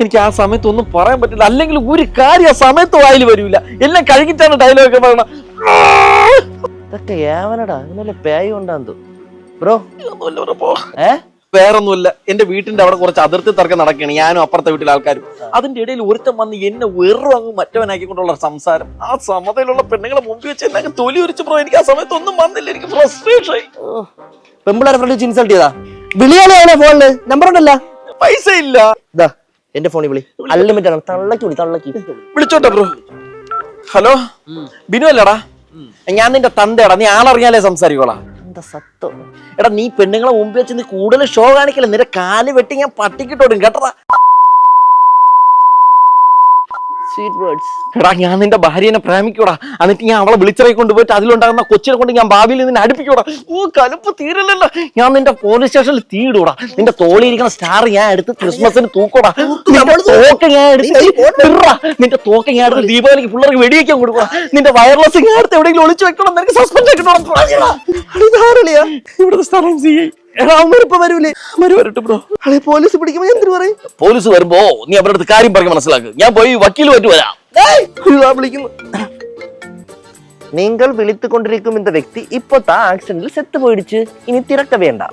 എനിക്ക് ആ സമയത്ത് ഒന്നും പറയാൻ പറ്റില്ല. അല്ലെങ്കിൽ ഒരു കാര്യം ആ സമയത്ത് വായിൽ വരില്ല എല്ലാം കഴുകിട്ടാണ് ഡയലോഗ് ഒക്കെ പറയണം ഇതൊക്കെ ഏവനടാ? ഇന്നലെ പേയ ഉണ്ടാന്ന് ബ്രോ. ഏ? വേറൊന്നുമില്ല. എന്റെ വീട്ടിന്റെ അവിടെ കുറച്ച് അതിർത്തി തർക്കം നടക്കുകയാണ്. ഞാനും അപ്പുറത്തെ വീട്ടിലെ ആൾക്കാരും. അതിന്റെ ഇടയിൽ ഒരുത്തം വന്ന് എന്നെ വെറും അങ്ങ് മറ്റവനാക്കിക്കൊണ്ടുള്ള സംസാരം. ആ സമതയിലുള്ള പെണ്ണുങ്ങളെ മുമ്പിൽ വെച്ച് എന്നെ തൊലി ഉരിച്ചു ബ്രോ എനിക്ക് ആ സമയത്ത് ഒന്നും വന്നില്ല. എനിക്ക് ഫ്രസ്ട്രേഷൻ ആയി പെമ്പിളാരെ ഫ്രണ്ട് ഇൻസൾട്ട് ചെയ്താ? വിളിയാലേ ഫോണിൽ നമ്പർ ഉണ്ടല്ല. പൈസ ഇല്ല ഇതാ എന്റെ ഫോണിൽ വിളി. അൺലിമിറ്റഡ് ആണ് തള്ളക്കി വിളി തള്ളക്കി വിളിച്ചോട്ടെ ബ്രോ. ഹലോ? ബിനു അല്ലടാ. ഞാൻ നിന്റെ തന്തയടാ. നീ ആളറിഞ്ഞാലേ സംസാരിക്കോളാ. എന്താ സത്യം എടാ നീ പെണ്ണുങ്ങളെ മുമ്പ് വെച്ച് നീ കൂടുതൽ ഷോ കാണിക്കില്ല? നിന്റെ കാൽ വെട്ടി ഞാൻ പട്ടിക്കിട്ടോടും കേട്ടടാ. സ്വീറ്റ് വേർഡ്സ് എടാ ഞാൻ നിന്റെ ഭാര്യനെ പ്രേമിക്കൂടാ. എന്നിട്ട് ഞാൻ അവളെ വിളിച്ചറി കൊണ്ടുപോയിട്ട് അതിലുണ്ടാകുന്ന കൊച്ചിനെ കൊണ്ട് ഞാൻ ഭാവിയിൽ നിന്നെ അടുപ്പിക്കൂടാ. ഓ കലപ്പ് തീരല്ലല്ലോ. ഞാൻ നിന്റെ പോലീസ് സ്റ്റേഷനിൽ തീയിടൂടാ. നിന്റെ തോളിയിരിക്കുന്ന സ്റ്റാർ ഞാൻ എടുത്ത് ക്രിസ്മസിന് തൂക്കൂടാ. നിന്റെ തോക്ക് ഞാൻ എടുത്ത്. നിന്റെ തോക്ക് ഞാൻ എടുത്ത് ദീപാവലിക്ക് പിള്ളേർക്ക് വെടിവെക്കാൻ കൊടുക്കുക നിന്റെ വയർലെസ് ഞാൻ എടുത്ത് എവിടെയെങ്കിലും ഒളിച്ചു വെക്കണം നിനക്ക് സസ്പെൻഡ് ആക്കണം ഇവിടുത്തെ സ്ഥലം സി എടാ അവന്മാരിപ്പോ വരൂലേ വരട്ടെ ബ്രോ അളെ പോലീസ് പിടിക്കുമ്പോ എന്തിനു പറയും പോലീസ് വരുമ്പോ നീ അവരുടെ അടുത്ത് കാര്യം പറഞ്ഞ് മനസ്സിലാക്ക് ഞാൻ പോയി വക്കീൽ പറ്റി വരാം ഇതാ വിളിക്കുന്നു നിങ്ങൾ വിളിത്തുകൊണ്ടിരിക്കും இந்த വ്യക്തി ഇപ്പൊ താ ആക്സിഡന്റിൽ സെത്ത് പോയിടിച്ച് ഇനി തിരക്ക വേണ്ട